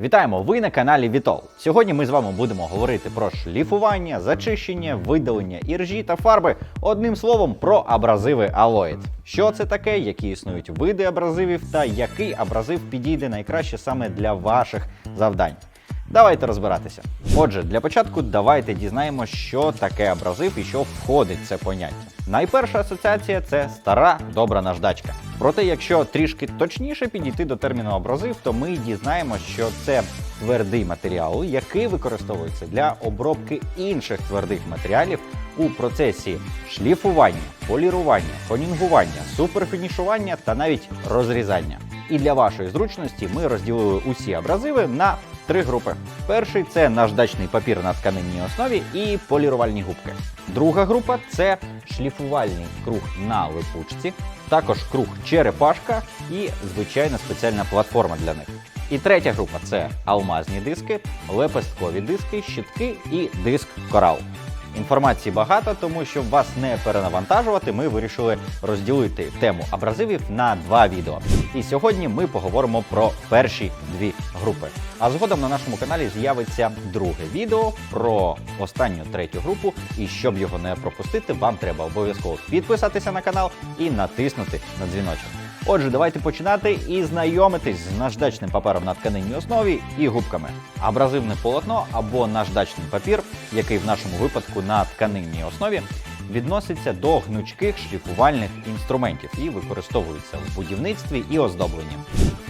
Вітаємо! Ви на каналі Вітол. Сьогодні ми з вами будемо говорити про шліфування, зачищення, видалення іржі та фарби. Одним словом, про абразиви Алоїд. Що це таке, які існують види абразивів та який абразив підійде найкраще саме для ваших завдань. Давайте розбиратися. Отже, для початку давайте дізнаємося, що таке абразив і що входить в це поняття. Найперша асоціація це стара добра наждачка. Проте, якщо трішки точніше підійти до терміну абразив, то ми дізнаємося, що це твердий матеріал, який використовується для обробки інших твердих матеріалів у процесі шліфування, полірування, тонінгування, суперфінішування та навіть розрізання. І для вашої зручності ми розділили усі абразиви на три групи. Перший це наждачний папір на тканиnnій основі і полірувальні губки. Друга група це шліфувальний круг на липучці, також круг черепашка і звичайна спеціальна платформа для них. І третя група це алмазні диски, лепесткові диски, щитки і диск корал. Інформації багато, тому щоб вас не перенавантажувати, ми вирішили розділити тему абразивів на два відео. І сьогодні ми поговоримо про перші дві групи. А згодом на нашому каналі з'явиться друге відео про останню третю групу. І щоб його не пропустити, вам треба обов'язково підписатися на канал і натиснути на дзвіночок. Отже, давайте починати і знайомитись з наждачним папером на тканиnnій основі і губками. Абразивне полотно або наждачний папір, який в нашому випадку на тканинній основі, відноситься до гнучких шліфувальних інструментів і використовується в будівництві і оздобленні.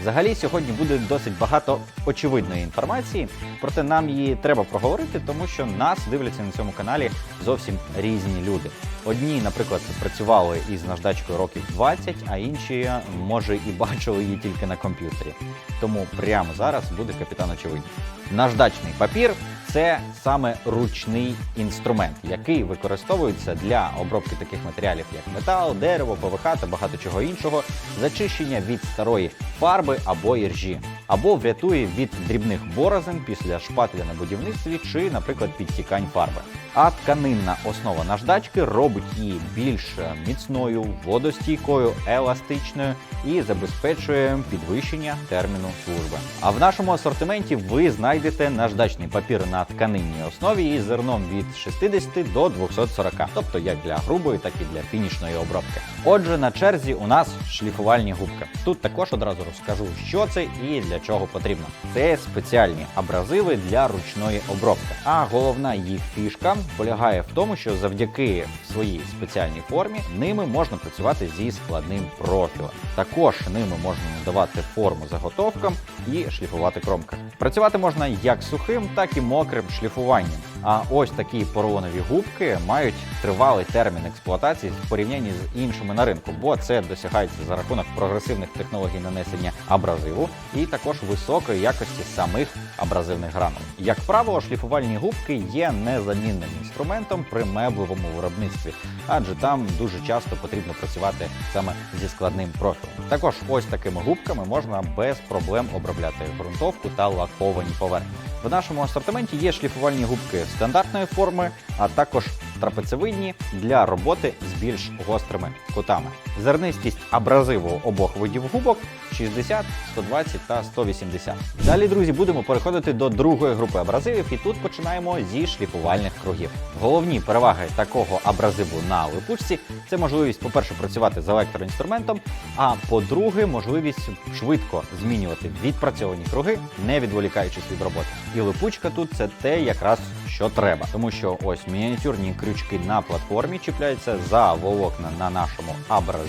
Взагалі, сьогодні буде досить багато очевидної інформації, проте нам її треба проговорити, тому що нас дивляться на цьому каналі зовсім різні люди. Одні, наприклад, працювали із наждачкою років 20, а інші, може, і бачили її тільки на комп'ютері. Тому прямо зараз буде капітан очевидність. Наждачний папір це саме ручний інструмент, який використовується для обробки таких матеріалів, як метал, дерево, ПВХ та багато чого іншого, зачищення від старої фарби або іржі, або врятує від дрібних борозен після шпателя на будівництві чи, наприклад, підтікань фарби. А тканинна основа наждачки робить її більш міцною, водостійкою, еластичною і забезпечує підвищення терміну служби. А в нашому асортименті ви знайдете наждачний папір на тканинній основі із зерном від 60 до 240, тобто як для грубої, так і для фінішної обробки. Отже, на черзі у нас шліфувальні губки. Тут також одразу розкажу, що це і для чого потрібно. Це спеціальні абразиви для ручної обробки. А головна їх фішка полягає в тому, що завдяки своїй спеціальній формі ними можна працювати зі складним профілем. Також ними можна надавати форму заготовкам і шліфувати кромки. Працювати можна як сухим, так і мокрим шліфуванням. А ось такі поролонові губки мають тривалий термін експлуатації в порівнянні з іншими на ринку, бо це досягається за рахунок прогресивних технологій нанесення абразиву і також високої якості самих абразивних гранул. Як правило, шліфувальні губки є незамінним інструментом при меблевому виробництві, адже там дуже часто потрібно працювати саме зі складним профілем. Також ось такими губками можна без проблем обробляти ґрунтовку та лаковані поверхні. В нашому асортименті є шліфувальні губки стандартної форми, а також трапецевидні для роботи з більш гострими кутами. Зернистість абразиву обох видів губок 60, 120 та 180. Далі, друзі, будемо переходити до другої групи абразивів, і тут починаємо зі шліфувальних кругів. Головні переваги такого абразиву на липучці це можливість, по-перше, працювати з електроінструментом, а по-друге, можливість швидко змінювати відпрацьовані круги, не відволікаючись від роботи. І липучка тут це те, якраз що треба, тому що ось мініатюрні крючки на платформі чіпляються за волокна на нашому абразиві,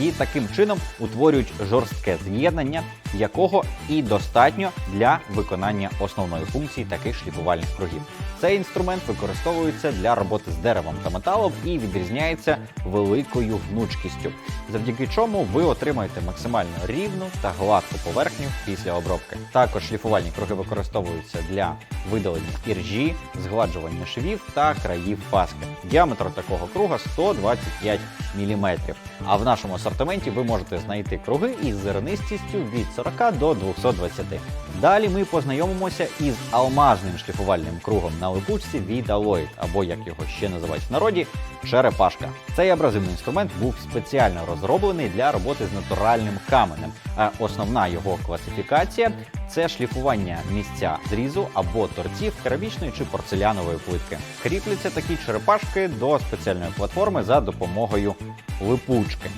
і таким чином утворюють жорстке з'єднання, якого і достатньо для виконання основної функції таких шліфувальних кругів. Цей інструмент використовується для роботи з деревом та металом і відрізняється великою гнучкістю, завдяки чому ви отримаєте максимально рівну та гладку поверхню після обробки. Також шліфувальні круги використовуються для видалення іржі, згладжування швів та країв паски. Діаметр такого круга 125 мм. А в нашому асортименті ви можете знайти круги із зернистістю від 140 до 220. Далі ми познайомимося із алмазним шліфувальним кругом на липучці від Alloyd, або як його ще називають в народі, черепашка. Цей абразивний інструмент був спеціально розроблений для роботи з натуральним каменем. А основна його класифікація це шліфування місця зрізу або торців керамічної чи порцелянової плитки. Кріпляться такі черепашки до спеціальної платформи за допомогою липучки.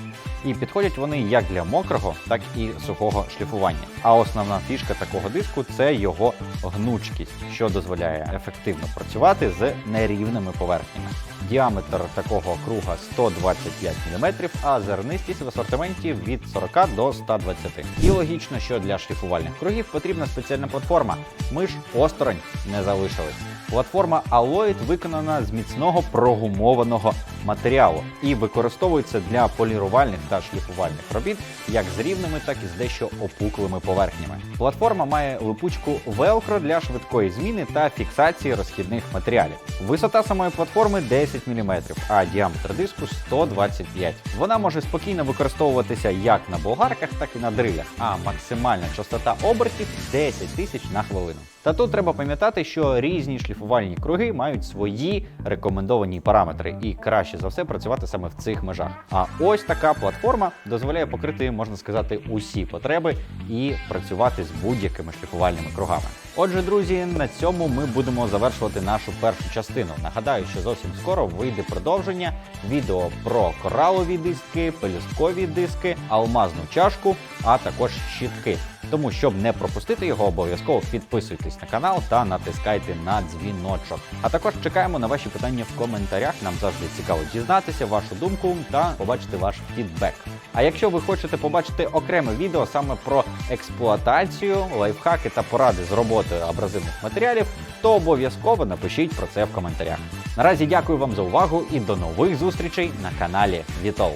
І підходять вони як для мокрого, так і сухого шліфування. А основна фішка такого диску це його гнучкість, що дозволяє ефективно працювати з нерівними поверхнями. Діаметр такого круга 125 мм, а зернистість в асортименті від 40 до 120. І логічно, що для шліфувальних кругів потрібна спеціальна платформа. Ми ж осторонь не залишились. Платформа Alloyd виконана з міцного прогумованого матеріалу і використовується для полірувальних та шліфувальних робіт як з рівними, так і з дещо опуклими поверхнями. Платформа має липучку Velcro для швидкої зміни та фіксації розхідних матеріалів. Висота самої платформи 10 мм, а діаметр диску 125 Вона може спокійно використовуватися як на болгарках, так і на дрилях, а максимальна частота обертів 10 тисяч на хвилину. Та тут треба пам'ятати, що різні шліфувальні круги мають свої рекомендовані параметри, і краще за все працювати саме в цих межах. А ось така платформа дозволяє покрити, можна сказати, усі потреби і працювати з будь-якими шліфувальними кругами. Отже, друзі, на цьому ми будемо завершувати нашу першу частину. Нагадаю, що зовсім скоро вийде продовження відео про коралові диски, пелюсткові диски, алмазну чашку, а також щітки. Тому, щоб не пропустити його, обов'язково підписуйтесь на канал та натискайте на дзвіночок. А також чекаємо на ваші питання в коментарях. Нам завжди цікаво дізнатися вашу думку та побачити ваш фідбек. А якщо ви хочете побачити окреме відео саме про експлуатацію, лайфхаки та поради з роботою абразивних матеріалів, то обов'язково напишіть про це в коментарях. Наразі дякую вам за увагу і до нових зустрічей на каналі Вітол.